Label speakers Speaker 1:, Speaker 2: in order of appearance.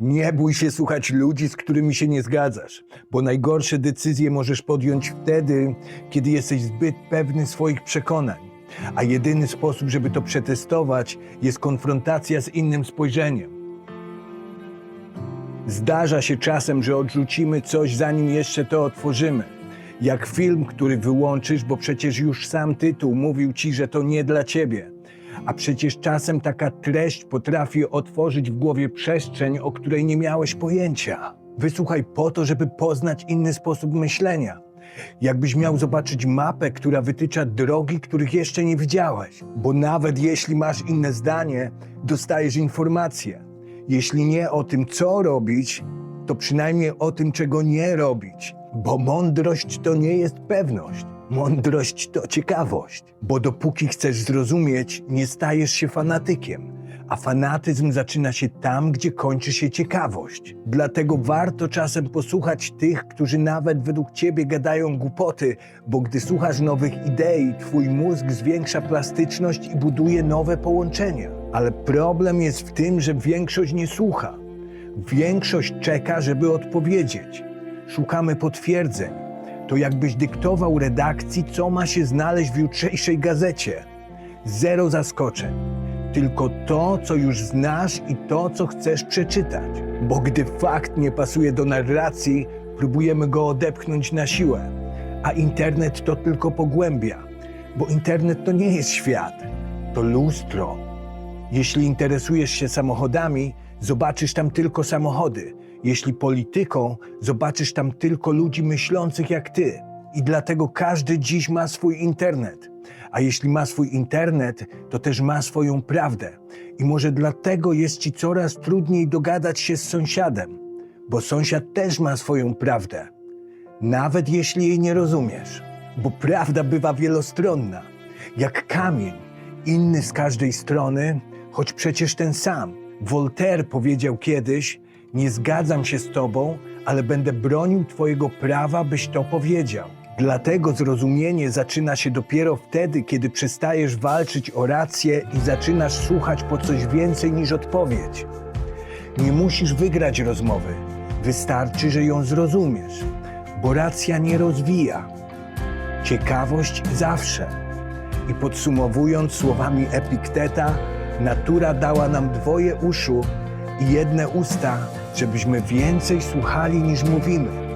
Speaker 1: Nie bój się słuchać ludzi, z którymi się nie zgadzasz, bo najgorsze decyzje możesz podjąć wtedy, kiedy jesteś zbyt pewny swoich przekonań. A jedyny sposób, żeby to przetestować, jest konfrontacja z innym spojrzeniem. Zdarza się czasem, że odrzucimy coś, zanim jeszcze to otworzymy. Jak film, który wyłączysz, bo przecież już sam tytuł mówił ci, że to nie dla ciebie. A przecież czasem taka treść potrafi otworzyć w głowie przestrzeń, o której nie miałeś pojęcia. Wysłuchaj po to, żeby poznać inny sposób myślenia. Jakbyś miał zobaczyć mapę, która wytycza drogi, których jeszcze nie widziałeś. Bo nawet jeśli masz inne zdanie, dostajesz informacje. Jeśli nie o tym, co robić, to przynajmniej o tym, czego nie robić. Bo mądrość to nie jest pewność. Mądrość to ciekawość. Bo dopóki chcesz zrozumieć, nie stajesz się fanatykiem. A fanatyzm zaczyna się tam, gdzie kończy się ciekawość. Dlatego warto czasem posłuchać tych, którzy nawet według ciebie gadają głupoty, bo gdy słuchasz nowych idei, twój mózg zwiększa plastyczność i buduje nowe połączenia. Ale problem jest w tym, że większość nie słucha. Większość czeka, żeby odpowiedzieć. Szukamy potwierdzeń. To jakbyś dyktował redakcji, co ma się znaleźć w jutrzejszej gazecie. Zero zaskoczeń. Tylko to, co już znasz i to, co chcesz przeczytać. Bo gdy fakt nie pasuje do narracji, próbujemy go odepchnąć na siłę. A internet to tylko pogłębia. Bo internet to nie jest świat, to lustro. Jeśli interesujesz się samochodami, zobaczysz tam tylko samochody. Jeśli polityką, zobaczysz tam tylko ludzi myślących jak ty. I dlatego każdy dziś ma swój internet. A jeśli ma swój internet, to też ma swoją prawdę. I może dlatego jest ci coraz trudniej dogadać się z sąsiadem, bo sąsiad też ma swoją prawdę. Nawet jeśli jej nie rozumiesz, bo prawda bywa wielostronna, jak kamień, inny z każdej strony, choć przecież ten sam. Voltaire powiedział kiedyś: Nie zgadzam się z tobą, ale będę bronił twojego prawa, byś to powiedział. Dlatego zrozumienie zaczyna się dopiero wtedy, kiedy przestajesz walczyć o rację i zaczynasz słuchać po coś więcej niż odpowiedź. Nie musisz wygrać rozmowy, wystarczy, że ją zrozumiesz, bo racja nie rozwija. Ciekawość zawsze. I podsumowując słowami Epikteta, natura dała nam dwoje uszu jedne usta, żebyśmy więcej słuchali niż mówimy.